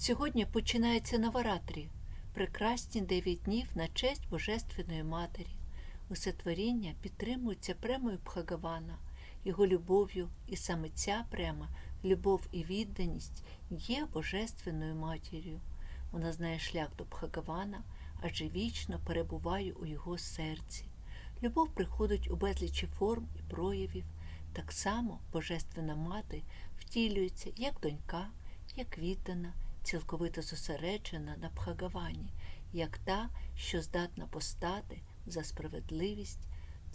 Сьогодні починається Наваратрі, прекрасні дев'ять днів на честь Божественної Матері. Усе творіння підтримується премою Бхагавана, його любов'ю, і саме ця према, любов і відданість є Божественною матір'ю. Вона знає шлях до Бхагавана, адже вічно перебуває у його серці. Любов приходить у безлічі форм і проявів. Так само Божественна мати втілюється як донька, як віддана, цілковито зосереджена на Бхагавані, як та, що здатна постати за справедливість,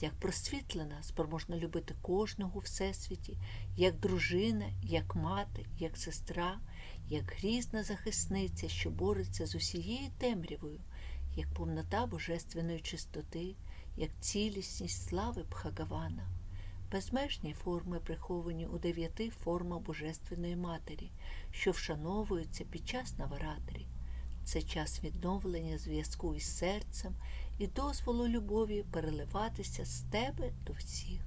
як просвітлена, спроможна любити кожного всесвіті, як дружина, як мати, як сестра, як грізна захисниця, що бореться з усією темрявою, як повнота божественної чистоти, як цілісність слави Бхагавана. Безмежні форми приховані у дев'яти формах Божественної Матері, що вшановуються під час Наваратрі. Це час відновлення зв'язку із серцем і дозволу любові переливатися з тебе до всіх.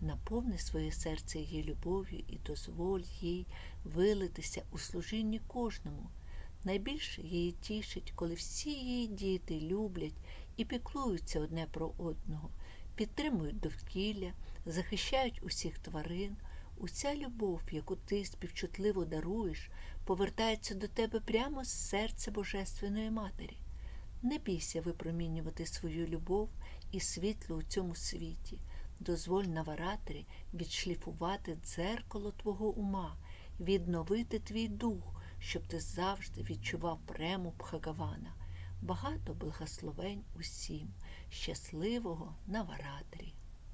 Наповни своє серце її любов'ю і дозволь їй вилитися у служінні кожному. Найбільше її тішить, коли всі її діти люблять і піклуються одне про одного, підтримують довкілля, захищають усіх тварин. Уся любов, яку ти співчутливо даруєш, повертається до тебе прямо з серця Божественної Матері. Не бійся випромінювати свою любов і світло у цьому світі. Дозволь Наваратрі відшліфувати дзеркало твого ума, відновити твій дух, щоб ти завжди відчував прему Бхагавана. Багато благословень усім, щасливого Наваратрі.